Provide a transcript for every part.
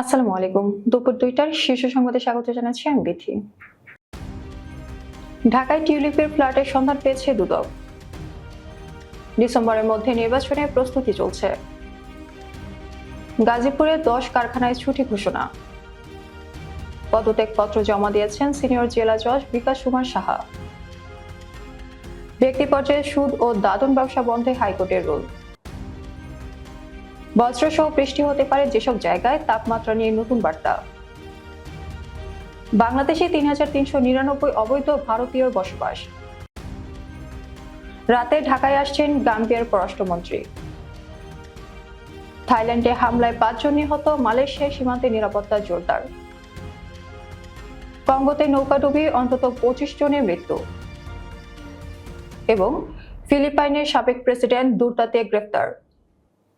আসসালামু আলাইকুম। দুপুর দুইটার শীর্ষ সংবাদে স্বাগত জানাচ্ছি আমি বিথি। ঢাকায় টিউলিপের ফ্ল্যাটের সন্ধান পেয়েছে দুদক। ডিসেম্বরের মধ্যে নির্বাচনে প্রস্তুতি চলছে। গাজীপুরে দশ কারখানায় ছুটি ঘোষণা। পদত্যাগপত্র জমা দিয়েছেন সিনিয়র জেলা জজ বিকাশ কুমার সাহা। ব্যক্তি পর্যায়ে সুদ ও দাদন ব্যবসা বন্ধে হাইকোর্টের রুল। বজ্রসহ বৃষ্টি হতে পারে যেসব জায়গায় তাপমাত্রা নিয়ে নতুন বার্তা। বাংলাদেশে তিন হাজার তিনশো নিরানব্বই অবৈধ ভারতীয়র বসবাস। রাতে ঢাকায় আসছেন গাম্বিয়ার পররাষ্ট্রমন্ত্রী। থাইল্যান্ডে হামলায় পাঁচজন নিহত মালয়েশিয়ার সীমান্তে নিরাপত্তা জোরদার। কঙ্গোতে নৌকাডুবি অন্তত পঁচিশ জনের মৃত্যু। এবং ফিলিপাইনের সাবেক প্রেসিডেন্ট দুর্দাতে গ্রেফতার।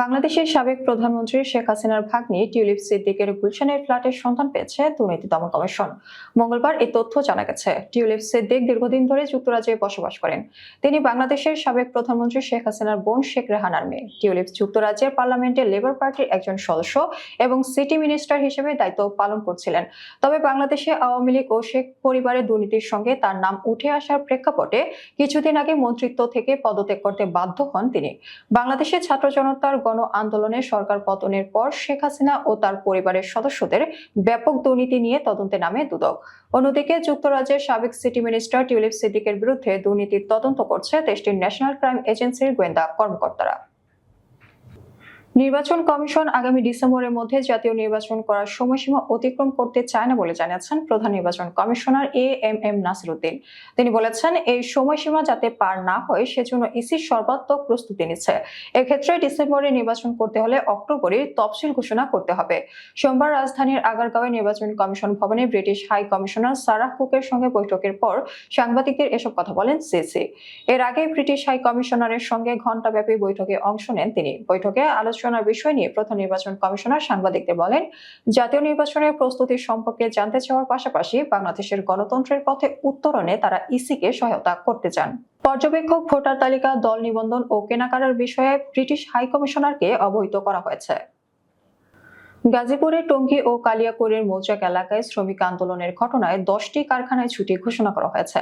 বাংলাদেশের সাবেক প্রধানমন্ত্রী শেখ হাসিনার ভাগ্নি টিউলিপ সিদ্দিকের গুলশানের ফ্ল্যাটের সন্ধান পেয়েছে দুর্নীতি দমন কমিশন। মঙ্গলবার এই তথ্য জানা গেছে। টিউলিপ সিদ্দিক দীর্ঘদিন ধরে যুক্তরাজ্যে বসবাস করেন। তিনি বাংলাদেশের সাবেক প্রধানমন্ত্রী শেখ হাসিনার বোন শেখ রেহানার মেয়ে। টিউলিপ যুক্তরাজ্যের পার্লামেন্টে লেবার পার্টির একজন সদস্য এবং সিটি মিনিস্টার হিসেবে দায়িত্ব পালন করছিলেন। তবে বাংলাদেশে আওয়ামী লীগ ও শেখ পরিবারের দুর্নীতির সঙ্গে তার নাম উঠে আসার প্রেক্ষাপটে কিছুদিন আগে মন্ত্রিত্ব থেকে পদত্যাগ করতে বাধ্য হন তিনি। বাংলাদেশের ছাত্র জনতার গণ আন্দোলনে সরকার পতনের পর শেখ হাসিনা ও তার পরিবারের সদস্যদের ব্যাপক দুর্নীতি নিয়ে তদন্তে নামে দুদক। অন্যদিকে যুক্তরাজ্যের সাবেক সিটি মিনিস্টার টিউলিপ সিদ্দিকের বিরুদ্ধে দুর্নীতির তদন্ত করছে দেশটির ন্যাশনাল ক্রাইম এজেন্সির গোয়েন্দা কর্মকর্তারা। নির্বাচন কমিশন আগামী ডিসেম্বরের মধ্যে জাতীয় নির্বাচন করার সময়সীমা অতিক্রম করতে চায় না বলে জানিয়েছেন প্রধান নির্বাচন commissioner A M M Nasiruddin. তিনি বলেছেন, এই সময়সীমা যাতে পার না হয়, সেজন্য ইসির সর্বাত্মক প্রস্তুতি নিচ্ছে। এক্ষেত্রে ডিসেম্বরে নির্বাচন করতে হলে অক্টোবরের তফসিল ঘোষণা করতে হবে। সোমবার রাজধানীর আগারগাঁওয়ে নির্বাচন কমিশন ভবনে ব্রিটিশ হাই কমিশনার সারাহ কুকের সঙ্গে বৈঠকের পর সাংবাদিকদের এসব কথা বলেন সিসি। এর আগে ব্রিটিশ হাই কমিশনারের সঙ্গে ঘণ্টাব্যাপী বৈঠকে অংশ নেন তিনি। বৈঠকে আলোচনার বিষয় নিয়ে প্রধান নির্বাচন কমিশনার সাংবাদিকদের বলেন, জাতীয় নির্বাচনের প্রস্তুতি সম্পর্কে জানতে চাওয়ার পাশাপাশি বাংলাদেশের গণতন্ত্রের পথে উত্তরণে তারা ইসিকে সহায়তা করতে চান। পর্যবেক্ষক, ভোটার তালিকা, দল নিবন্ধন ও কেনাকাটার বিষয়ে ব্রিটিশ হাইকমিশনারকে অবহিত করা হয়েছে। গাজীপুরে টঙ্গী ও কালিয়াকৈরের মৌচাক এলাকায় শ্রমিক আন্দোলনের ঘটনায় দশটি কারখানায় ছুটি ঘোষণা করা হয়েছে।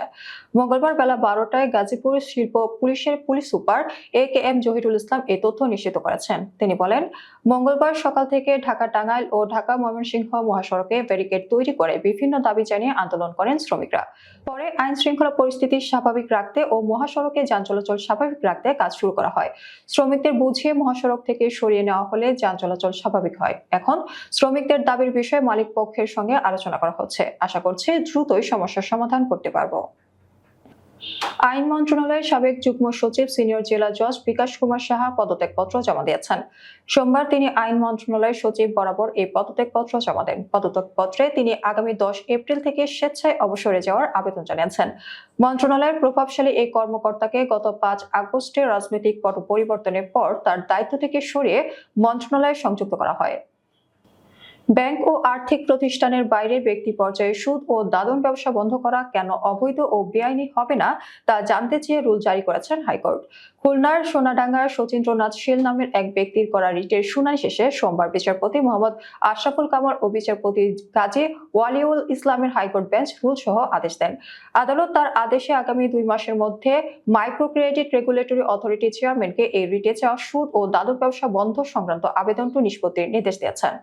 মঙ্গলবার বেলা বারোটায় গাজীপুর শিল্প পুলিশের police super A K M Zahirul Islam এ তথ্য নিশ্চিত করেছেন। তিনি বলেন, মঙ্গলবার সকাল থেকে ঢাকা টাঙ্গাইল ও ঢাকা ময়মনসিংহ মহাসড়কে ব্যারিকেড তৈরি করে বিভিন্ন দাবি জানিয়ে আন্দোলন করেন শ্রমিকরা। পরে আইন শৃঙ্খলা পরিস্থিতি স্বাভাবিক রাখতে ও মহাসড়কে যান চলাচল স্বাভাবিক রাখতে কাজ শুরু করা হয়। শ্রমিকদের বুঝিয়ে মহাসড়ক থেকে সরিয়ে নেওয়া হলে যান চলাচল স্বাভাবিক হয়। এখন শ্রমিকদের দাবির বিষয়ে মালিক পক্ষের সঙ্গে আলোচনা করা হচ্ছে। আশা করছি দ্রুতই সমস্যার সমাধান করতে পারব। আইন মন্ত্রণালয়ের সাবেক যুগ্ম সচিব সিনিয়র জেলা জজ বিকাশ কুমার সাহা পদত্যাগপত্র জমা দিয়েছেন। সোমবার তিনি আইন মন্ত্রণালয়ের সচিব বরাবর এই পদত্যাগপত্র জমা দেন। পদত্যাগপত্রে তিনি আগামী দশ এপ্রিল থেকে স্বেচ্ছায় অবসরে যাওয়ার আবেদন জানিয়েছেন। মন্ত্রণালয়ের প্রভাবশালী এই কর্মকর্তাকে গত পাঁচ আগস্টে রাজনৈতিক পট পরিবর্তনের পর তার দায়িত্ব থেকে সরিয়ে মন্ত্রণালয়ে সংযুক্ত করা হয়। ব্যাংক ও আর্থিক প্রতিষ্ঠানের বাইরে ব্যক্তি পর্যায়ে সুদ ও দাদন ব্যবসা বন্ধ করা কেন অবৈধ ও বেআইনি হবে না, তা জানতে চেয়ে রুল জারি করেছেন হাইকোর্ট। খুলনার সোনাডাঙ্গার শচীন্দ্রনাথ শীল নামের এক ব্যক্তির করা রিটের শুনানি শেষে সোমবার বিচারপতি মোহাম্মদ আশরাফুল কামার ও বিচারপতি গাজী ওয়ালিউল ইসলামের হাইকোর্ট বেঞ্চ রুল সহ আদেশ দেন। আদালত তার আদেশে আগামী দুই মাসের মধ্যে মাইক্রো ক্রেডিট রেগুলেটরি অথরিটি চেয়ারম্যানকে এই রিটে চাওয়া সুদ ও দাদন ব্যবসা বন্ধ সংক্রান্ত আবেদনটি নিষ্পত্তির নির্দেশ দিয়েছেন।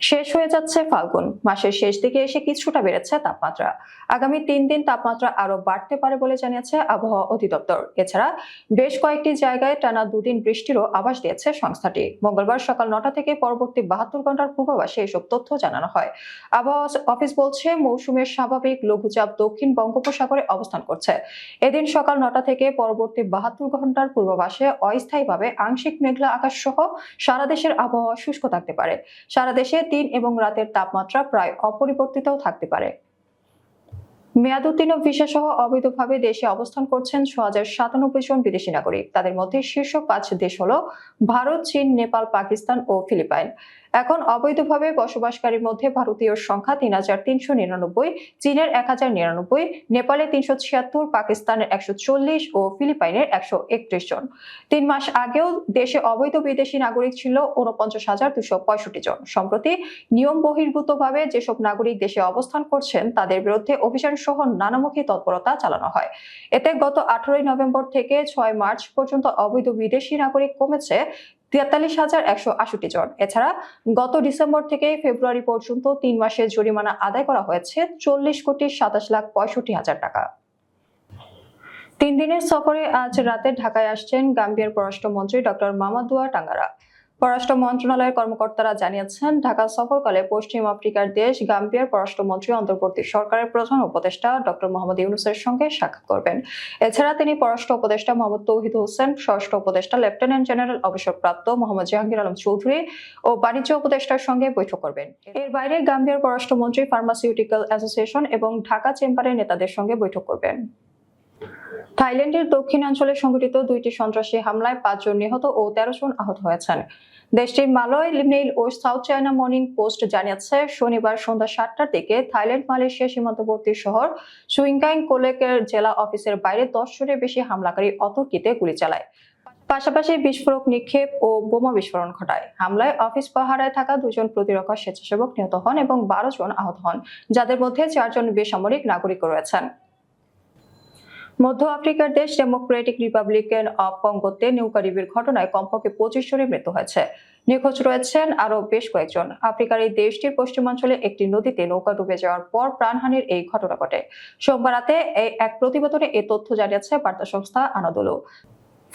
শেষ হয়ে যাচ্ছে ফাল্গুন। মাসের শেষ দিকে এসে কিছুটা বেড়েছে তাপমাত্রা। আগামী তিন দিন তাপমাত্রা আরও বাড়তে পারে বলে জানিয়েছে আবহাওয়া অধিদপ্তর। এছাড়া বেশ কয়েকটি জায়গায় টানা দুদিন বৃষ্টিরও আভাস দিয়েছে সংস্থাটি। মঙ্গলবার সকাল নটা থেকে পরবর্তী বাহাত্তর ঘণ্টার পূর্বাভাসে এসব তথ্য জানানো হয়। আবহাওয়া অফিস বলছে, মৌসুমের স্বাভাবিক লঘুচাপ দক্ষিণ বঙ্গোপসাগরে অবস্থান করছে। এদিন সকাল নটা থেকে পরবর্তী বাহাত্তর ঘণ্টার পূর্বাভাসে অস্থায়ীভাবে আংশিক মেঘলা আকাশ সহ সারা দেশের আবহাওয়া শুষ্ক থাকতে পারে। সারা দেশে দিন এবং রাতের তাপমাত্রা প্রায় অপরিবর্তিত থাকতে পারে। মেয়াদোত্তীর্ণ ভিসা সহ অবৈধভাবে দেশে অবস্থান করছেন ছ হাজার সাতানব্বই জন বিদেশি নাগরিক। তাদের মধ্যে শীর্ষ পাঁচ দেশ হল ভারত, চীন, নেপাল, পাকিস্তান ও ফিলিপাইন। এখন অবৈধভাবে বসবাসকারীর মধ্যে ভারতীয় সংখ্যা তিন হাজার তিনশো নিরানব্বই, চীনের এক হাজার নিরানব্বই নেপালের তিনশো ছিয়াত্তর, পাকিস্তানের একশো চল্লিশ ও ফিলিপাইনের একশো একত্রিশ জন। তিন মাস আগেও দেশে অবৈধ বিদেশি নাগরিক ছিল উনপঞ্চাশ হাজার দুশো পঁয়ষট্টি জন। সম্প্রতি নিয়ম বহির্ভূতভাবে যেসব নাগরিক দেশে অবস্থান করছেন, তাদের বিরুদ্ধে অভিযান সহ নানামুখী তৎপরতা চালানো হয়। এতে গত আঠারোই নভেম্বর থেকে ছয় মার্চ পর্যন্ত অবৈধ বিদেশি নাগরিক কমেছে তেতাল্লিশ হাজার একশো আষট্টি জন। এছাড়া গত ডিসেম্বর থেকে ফেব্রুয়ারি পর্যন্ত তিন মাসের জরিমানা আদায় করা হয়েছে চল্লিশ কোটি সাতাশ লাখ পঁয়ষট্টি হাজার টাকা। তিন দিনের সফরে আজ রাতে ঢাকায় আসছেন গাম্বিয়ার পররাষ্ট্রমন্ত্রী ডক্টর মামাদুয়া টাঙ্গারা। পররাষ্ট্র মন্ত্রণালয়ের কর্মকর্তারা জানিয়েছেন, ঢাকা সফরকালে পশ্চিম আফ্রিকার দেশ গাম্বিয়ার পররাষ্ট্রমন্ত্রী অন্তর্বর্তী সরকারের প্রধান উপদেষ্টা ডক্টর মোহাম্মদ ইউনুসের সঙ্গে সাক্ষাৎ করবেন। এছাড়া তিনি পররাষ্ট্র উপদেষ্টা মোহাম্মদ তৌহিদ হোসেন স্বরাষ্ট্র উপদেষ্টা লেফটেন্যান্ট জেনারেল অবসরপ্রাপ্ত মোহাম্মদ জাহাঙ্গীর আলম চৌধুরী ও বাণিজ্য উপদেষ্টার সঙ্গে বৈঠক করবেন। এর বাইরে গাম্বিয়ার পররাষ্ট্রমন্ত্রী ফার্মাসিউটিক্যাল অ্যাসোসিয়েশন এবং ঢাকা চেম্বারের নেতাদের সঙ্গে বৈঠক করবেন। থাইল্যান্ডের দক্ষিণাঞ্চলে সংঘটিত দুইটি সন্ত্রাসী হামলায় পাঁচজন নিহত ও তেরো জন আহত হয়েছেন। দেশটির মালয় মেইল ও সাউথ চায়না মর্নিং পোস্ট জানিয়েছে, শনিবার সন্ধ্যা সাতটার দিকে থাইল্যান্ড, মালয়েশিয়া সীমান্তবর্তী শহর সুইংকাইং কোলেকের জেলা অফিসের বাইরে দশ জনের বেশি হামলাকারী অতর্কিতে গুলি চালায়। পাশাপাশি বিস্ফোরক নিক্ষেপ ও বোমা বিস্ফোরণ ঘটায়। হামলায় অফিস পাহারায় থাকা দুজন প্রতিরক্ষা স্বেচ্ছাসেবক নিহত হন এবং বারো জন আহত হন, যাদের মধ্যে চারজন বেসামরিক নাগরিক রয়েছেন। মধ্য আফ্রিকার দেশ ডেমোক্রেটিক রিপাবলিকান অব কঙ্গোতে নৌকাডুবির ঘটনায় কমপক্ষে পঁচিশ জনের মৃত্যু হয়েছে। নিখোঁজ রয়েছেন আরও বেশ কয়েকজন। আফ্রিকার এই দেশটির পশ্চিমাঞ্চলে একটি নদীতে নৌকা ডুবে যাওয়ার পর প্রাণহানির এই ঘটনা ঘটে। সোমবার রাতে এই এক প্রতিবেদনে এ তথ্য জানিয়েছে বার্তা সংস্থা আনাদোলো।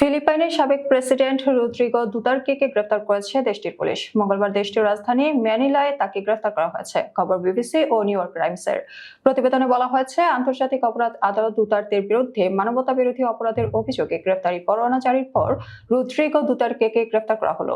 ফিলিপাইনের সাবেক প্রেসিডেন্ট রুদ্রিগো কে গ্রেফতার করেছে দেশটির পুলিশ। মঙ্গলবার দেশটির রাজধানী ম্যানিলায় তাকে গ্রেফতার করা হয়েছে। খবর বিবিসি ও নিউ ইয়র্ক টাইমসের। প্রতিবেদনে বলা হয়েছে, আন্তর্জাতিক অপরাধ আদালত দুতারদের বিরুদ্ধে মানবতা বিরোধী অপরাধের অভিযোগে গ্রেফতারি পরোয়ানা জারির পর রুদ্রিগো দুতার্কেকে গ্রেফতার করা হলো।